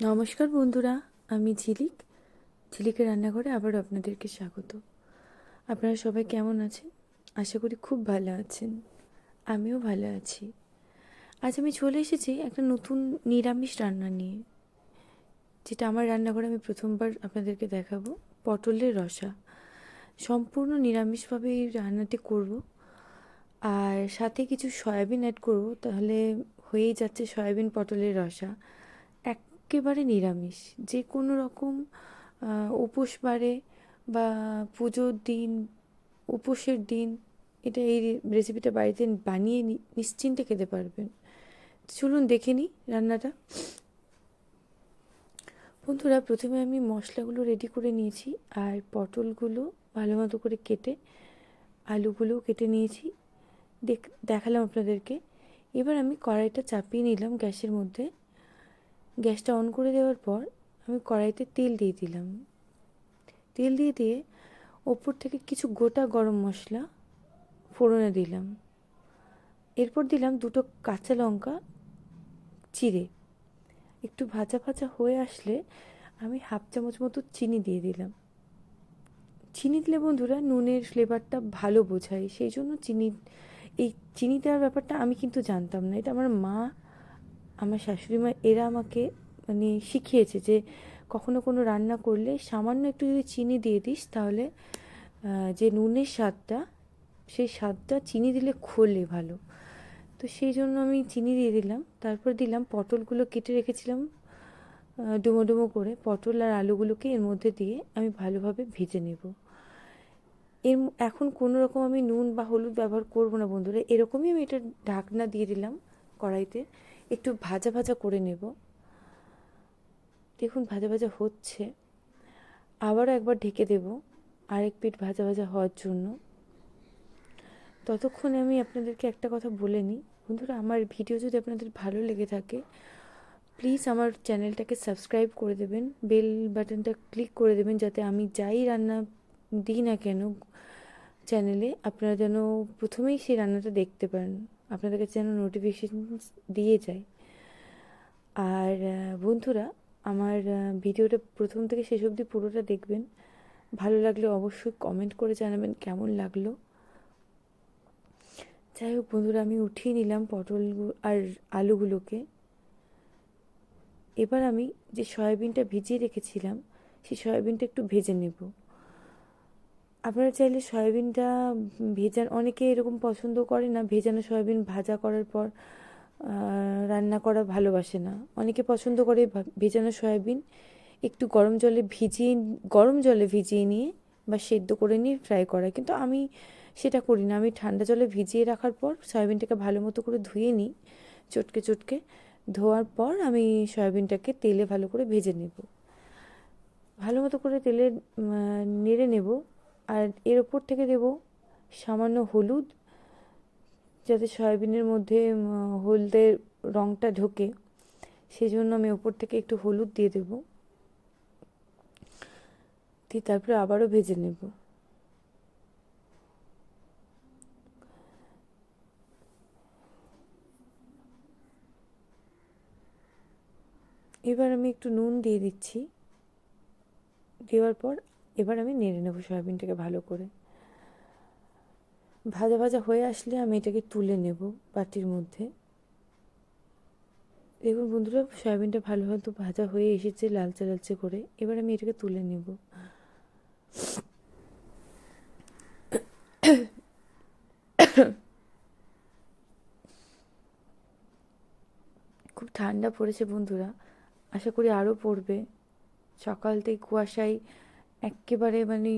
নমস্কার বন্ধুরা, আমি ঝিলিক। ঝিলিকের রান্নাঘরে আবার আপনাদেরকে স্বাগত। আপনারা সবাই কেমন আছেন? আশা করি খুব ভালো আছেন। আমিও ভালো আছি। আজ আমি চলে এসেছি একটা নতুন নিরামিষ রান্না নিয়ে, যেটা আমার রান্নাঘরে আমি প্রথমবার আপনাদেরকে দেখাবো। পটলের রসা। সম্পূর্ণ নিরামিষভাবে এই রান্নাটি করব। আর সাথে কিছু সয়াবিন অ্যাড করব, তাহলে হয়েই যাচ্ছে সয়াবিন, পটলের রসা। একেবারে নিরামিষ। যে কোনো রকম উপোস বারে বা পুজোর দিন, উপোসের দিন, এটা এই রেসিপিটা বাড়িতে বানিয়ে নিশ্চিন্তে খেতে পারবেন। চলুন দেখে নিই রান্নাটা। বন্ধুরা, প্রথমে আমি মশলাগুলো রেডি করে নিয়েছি আর পটলগুলো ভালো মতো করে কেটে, আলুগুলোও কেটে নিয়েছি। দেখ, দেখালাম আপনাদেরকে। এবার আমি কড়াইটা চাপিয়ে নিলাম গ্যাসের মধ্যে। গ্যাসটা অন করে দেওয়ার পর আমি কড়াইতে তেল দিয়ে দিলাম। তেল দিয়ে দিয়ে ওপর থেকে কিছু গোটা গরম মশলা ফোড়নে দিলাম। এরপর দিলাম দুটো কাঁচা লঙ্কা, চিড়ে। একটু ভাজা ভাজা হয়ে আসলে আমি হাফ চামচ মতো চিনি দিয়ে দিলাম। চিনি দিলে বন্ধুরা নুনের ফ্লেভারটা ভালো বোঝায়, সেই জন্য চিনি, এই চিনি দেওয়ার ব্যাপারটা আমি কিন্তু জানতাম না। এটা আমার মা আমার শাশুড়ি মা, এরা আমাকে মানে শিখিয়েছে যে কখনো কোনো রান্না করলে সামান্য একটু যদি চিনি দিয়ে দিস, তাহলে যে নুনের স্বাদটা, সেই স্বাদটা চিনি দিলে খোলে ভালো। তো সেই জন্য আমি চিনি দিয়ে দিলাম। তারপর দিলাম পটলগুলো কেটে রেখেছিলাম ডুমো ডুমো করে। পটল আর আলুগুলোকে এর মধ্যে দিয়ে আমি ভালোভাবে ভেজে নেব। এর এখন কোনো রকম আমি নুন বা হলুদ ব্যবহার করব না বন্ধুরা। এরকমই আমি এটা ঢাকনা দিয়ে দিলাম কড়াইতে। একটু ভাজা ভাজা করে নেব। দেখুন, ভাজা ভাজা হচ্ছে। আবারও একবার ঢেকে দেব, আরেক পিঠ ভাজা ভাজা হওয়ার জন্য। ততক্ষণে আমি আপনাদেরকে একটা কথা বলে নিই। বন্ধুরা, আমার ভিডিও যদি আপনাদের ভালো লেগে থাকে, প্লিজ আমার চ্যানেলটাকে সাবস্ক্রাইব করে দেবেন, বেল বাটনটা ক্লিক করে দেবেন, যাতে আমি যাই রান্না দিই না কেন চ্যানেলে, আপনারা যেন প্রথমেই সেই রান্নাটা দেখতে পারেন আপনাদের কাছে যেন নোটিফিকেশান দিয়ে যায় আর বন্ধুরা, আমার ভিডিওটা প্রথম থেকে শেষ অবধি পুরোটা দেখবেন। ভালো লাগলে অবশ্যই কমেন্ট করে জানাবেন কেমন লাগল। যাই হোক, বন্ধুরা, আমি উঠিয়ে নিলাম পটল আর আলুগুলোকে। এবার আমি যে সয়াবিনটা ভিজিয়ে রেখেছিলাম, সেই সয়াবিনটা একটু ভেজে নেব। আপনারা চাইলে সয়াবিনটা ভেজান, অনেকে এরকম পছন্দ করে না, ভেজানো সয়াবিন ভাজা করার পর রান্না করা ভালোবাসে না। অনেকে পছন্দ করে ভেজানো সয়াবিন, একটু গরম জলে ভিজিয়ে, গরম জলে ভিজিয়ে নিয়ে বা সেদ্ধ করে নিয়ে ফ্রাই করা। কিন্তু আমি সেটা করি না। আমি ঠান্ডা জলে ভিজিয়ে রাখার পর সয়াবিনটাকে ভালো মতো করে ধুয়ে নিই, চটকে চটকে। ধোয়ার পর আমি সয়াবিনটাকে তেলে ভালো করে ভেজে নেব। ভালো মতো করে তেলে নেড়ে নেব। আর এর ওপর থেকে দেব সামান্য হলুদ, যাতে সয়াবিনের মধ্যে হলদের রঙটা ঢোকে। সেই জন্য আমি ওপর থেকে একটু হলুদ দিয়ে দেব। দিয়ে তারপরে আবারও ভেজে নেব। এবার আমি একটু নুন দিয়ে দিচ্ছি। দেওয়ার পর এবার আমি নেড়ে নেব সয়াবিনটাকে ভালো করে। ভাজা ভাজা হয়ে আসলে আমি এটাকে তুলে নেব বাটির মধ্যে। দেখুন বন্ধুরা, সয়াবিনটা ভালো হয়তো ভাজা হয়ে এসেছে লালচে লালচে করে। এবার আমি এটাকে তুলে নেব। খুব ঠান্ডা পড়েছে বন্ধুরা। আশা করি আরও পড়বে। সকাল থেকে কুয়াশায় একেবারে মানে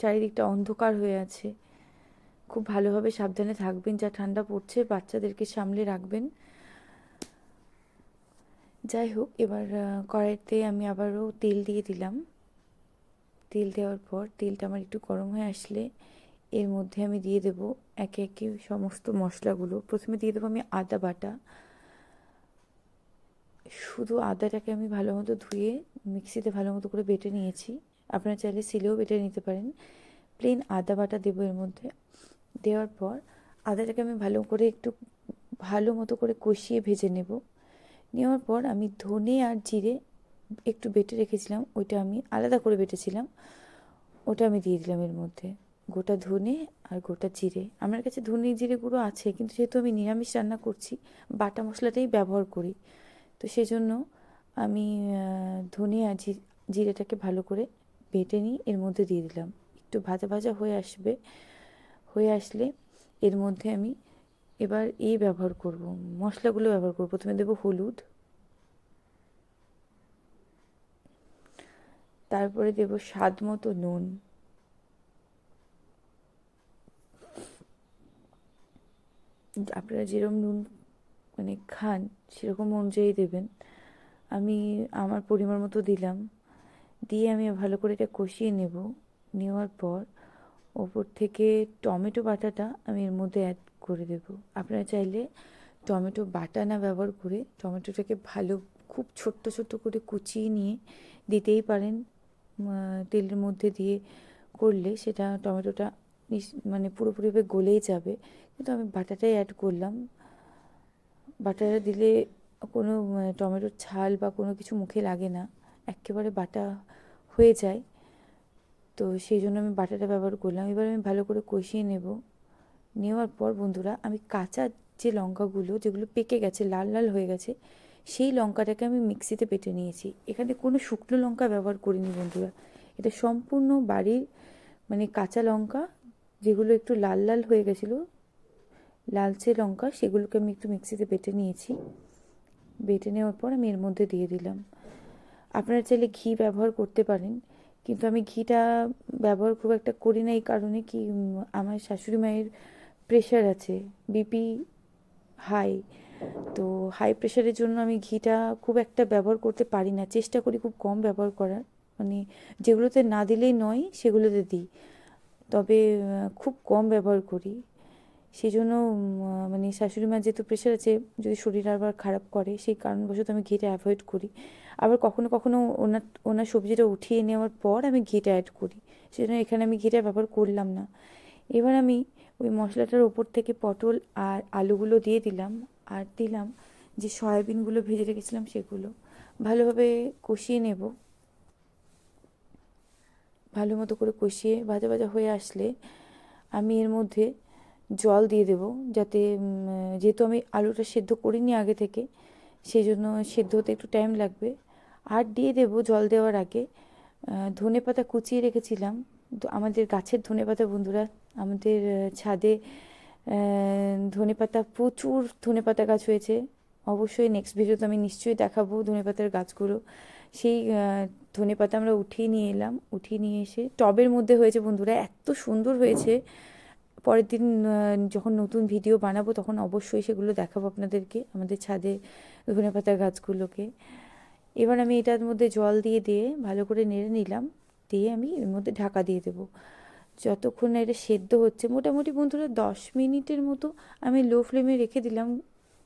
চারিদিকটা অন্ধকার হয়ে আছে। খুব ভালোভাবে সাবধানে থাকবেন, যা ঠান্ডা পড়ছে, বাচ্চাদেরকে সামলে রাখবেন। যাই হোক, এবার কড়াইতে আমি আবারও তেল দিয়ে দিলাম। তেল দেওয়ার পর তেলটা আমার একটু গরম হয়ে আসলে এর মধ্যে আমি দিয়ে দেব একে একে সমস্ত মশলাগুলো। প্রথমে দিয়ে দেবো আমি আদা বাটা। শুধু আদাটাকে আমি ভালো মতো ধুয়ে মিক্সিতে ভালো মতো করে বেটে নিয়েছি। আপনারা চাইলে সিলেও বেটে নিতে পারেন। প্লেন আদা বাটা দেবো এর মধ্যে। দেওয়ার পর আদাটাকে আমি ভালো করে একটু ভালো মতো করে কষিয়ে ভেজে নেব। নেওয়ার পর আমি ধনে আর জিরে একটু বেটে রেখেছিলাম, ওইটা আমি আলাদা করে বেটেছিলাম। ওটা আমি দিয়ে দিলাম এর মধ্যে। গোটা ধনে আর গোটা জিরে। আমার কাছে ধনে জিরে গুঁড়ো আছে, কিন্তু যেহেতু আমি নিরামিষ রান্না করছি, বাটা মশলাটাই ব্যবহার করি। তো সেজন্য আমি ধনে আর জিরেটাকে ভালো করে বেটে নিই এর মধ্যে দিয়ে দিলাম। একটু ভাজা ভাজা হয়ে আসবে, হয়ে আসলে এর মধ্যে আমি এবার এই ব্যবহার করব, মশলাগুলো ব্যবহার করব। প্রথমে দেবো হলুদ, তারপরে দেবো স্বাদ মতো নুন, আপনারা যেরকম নুন মানে খান সেরকম অনুযায়ী দেবেন। আমি আমার পরিমাণ মতো দিলাম। দিয়ে আমি ভালো করে এটা কষিয়ে নেব। নেওয়ার পর ওপর থেকে টমেটো বাটাটা আমি এর মধ্যে অ্যাড করে দেব। আপনারা চাইলে টমেটো বাটা না ব্যবহার করে টমেটোটাকে ভালো, খুব ছোট্ট ছোট্ট করে কুচিয়ে নিয়ে দিতেই পারেন। তেলের মধ্যে দিয়ে করলে সেটা টমেটোটা মানে পুরোপুরিভাবে গলেই যাবে। কিন্তু আমি বাটাটাই অ্যাড করলাম। বাটাটা দিলে কোনো মানে টমেটোর ছাল বা কোনো কিছু মুখে লাগে না। একেবারে বাটা হয়ে যায়। তো সেই জন্য আমি বাটাটা ব্যবহার করলাম। এবার আমি ভালো করে কষিয়ে নেব। নেওয়ার পর বন্ধুরা, আমি কাঁচা যে লঙ্কাগুলো, যেগুলো পেকে গেছে, লাল লাল হয়ে গেছে, সেই লঙ্কাটাকে আমি মিক্সিতে পেটে নিয়েছি। এখানে কোনো শুকনো লঙ্কা ব্যবহার করিনি বন্ধুরা। এটা সম্পূর্ণ বাড়ির মানে কাঁচা লঙ্কা, যেগুলো একটু লাল লাল হয়ে গেছিল, লালচে লঙ্কা, সেগুলোকে আমি একটু মিক্সিতে বেটে নিয়েছি। বেটে নেওয়ার পর আমি এর মধ্যে দিয়ে দিলাম। আপনারা চাইলে ঘি ব্যবহার করতে পারেন, কিন্তু আমি ঘিটা ব্যবহার খুব একটা করি না এই কারণে কি আমার শাশুড়ি মায়ের প্রেশার আছে বিপি হাই তো হাই প্রেশারের জন্য আমি ঘিটা খুব একটা ব্যবহার করতে পারি না, চেষ্টা করি খুব কম ব্যবহার করার মানে যেগুলোতে না দিলেই নয় সেগুলোতে দিই, তবে খুব কম ব্যবহার করি। সেই জন্য মানে শাশুড়ি মার যেহেতু প্রেশার আছে, যদি শরীর আবার খারাপ করে, সেই কারণবশত আমি ঘিটা অ্যাভয়েড করি। আবার কখনো কখনো ওনার ওনার সবজিটা উঠিয়ে নেওয়ার পর আমি ঘিটা অ্যাড করি। সেজন্য এখানে আমি ঘিটা ব্যবহার করলাম না। এবার আমি ওই মশলাটার ওপর থেকে পটল আর আলুগুলো দিয়ে দিলাম, আর দিলাম যে সয়াবিনগুলো ভেজে রেখেছিলাম সেগুলো। ভালোভাবে কষিয়ে নেব। ভালো মতো করে কষিয়ে ভাজা ভাজা হয়ে আসলে আমি এর মধ্যে জল দিয়ে দেবো যাতে যেহেতু আমি আলুটা সেদ্ধ করিনি আগে থেকে সেই জন্য সেদ্ধ হতে একটু টাইম লাগবে। আর দিয়ে দেবো জল দেওয়ার আগে ধনে পাতা কুচিয়ে রেখেছিলাম। আমাদের গাছের ধনে পাতা বন্ধুরা, আমাদের ছাদে ধনে পাতা, প্রচুর ধনে পাতা গাছ হয়েছে। অবশ্যই নেক্সট ভিডিওতে আমি নিশ্চয়ই দেখাবো ধনে পাতার গাছগুলো। সেই ধনে পাতা আমরা উঠিয়ে নিয়ে এলাম। উঠিয়ে নিয়ে এসে, টবের মধ্যে হয়েছে বন্ধুরা, এত সুন্দর হয়েছে। পরের দিন যখন নতুন ভিডিও বানাবো, তখন অবশ্যই সেগুলো দেখাবো আপনাদেরকে, আমাদের ছাদে ধনে পাতার গাছগুলোকে। এবার আমি এটার মধ্যে জল দিয়ে দিয়ে ভালো করে নেড়ে নিলাম, দিয়ে আমি এর মধ্যে ঢাকা দিয়ে দেবো। যতক্ষণ না এটা সেদ্ধ হচ্ছে, মোটামুটি বন্ধুরা দশ মিনিটের মতো আমি লো ফ্লেমে রেখে দিলাম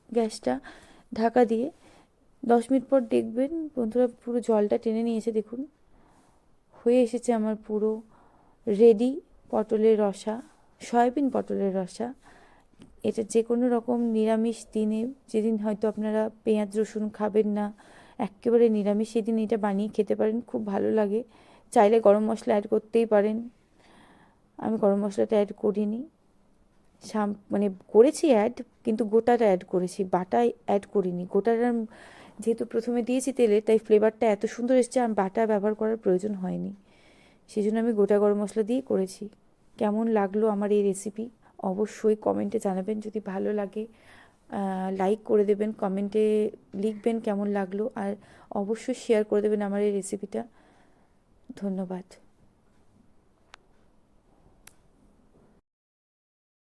গ্যাসটা ঢাকা দিয়ে। দশ মিনিট পর দেখবেন বন্ধুরা পুরো জলটা টেনে নিয়েছে, দেখুন। হয়ে এসেছে আমার পুরো রেডি পটলের রসা। সয়াবিন পটলের রসা। এটা যে কোনো রকম নিরামিষ দিনে, যেদিন হয়তো আপনারা পেঁয়াজ রসুন খাবেন না, একেবারে নিরামিষ সেদিন এটা বানিয়ে খেতে পারেন, খুব ভালো লাগে। চাইলে গরম মশলা অ্যাড করতেই পারেন। আমি গরম মশলাটা অ্যাড করিনি। সাম মানে করেছি অ্যাড কিন্তু গোটাটা অ্যাড করেছি, বাটা অ্যাড করিনি। গোটাটা যেহেতু প্রথমে দিয়েছি তেলে, তাই ফ্লেভারটা এত সুন্দর এসছে, আর বাটা ব্যবহার করার প্রয়োজন হয়নি। সেই জন্য আমি গোটা গরম মশলা দিয়ে করেছি। কেমন লাগল আমার এই রেসিপি অবশ্যই কমেন্টে জানাবেন। যদি ভালো লাগে লাইক করে দেবেন কমেন্টে লিখবেন কেমন লাগল। আর অবশ্যই শেয়ার করে দেবেন আমার এই রেসিপিটা ধন্যবাদ।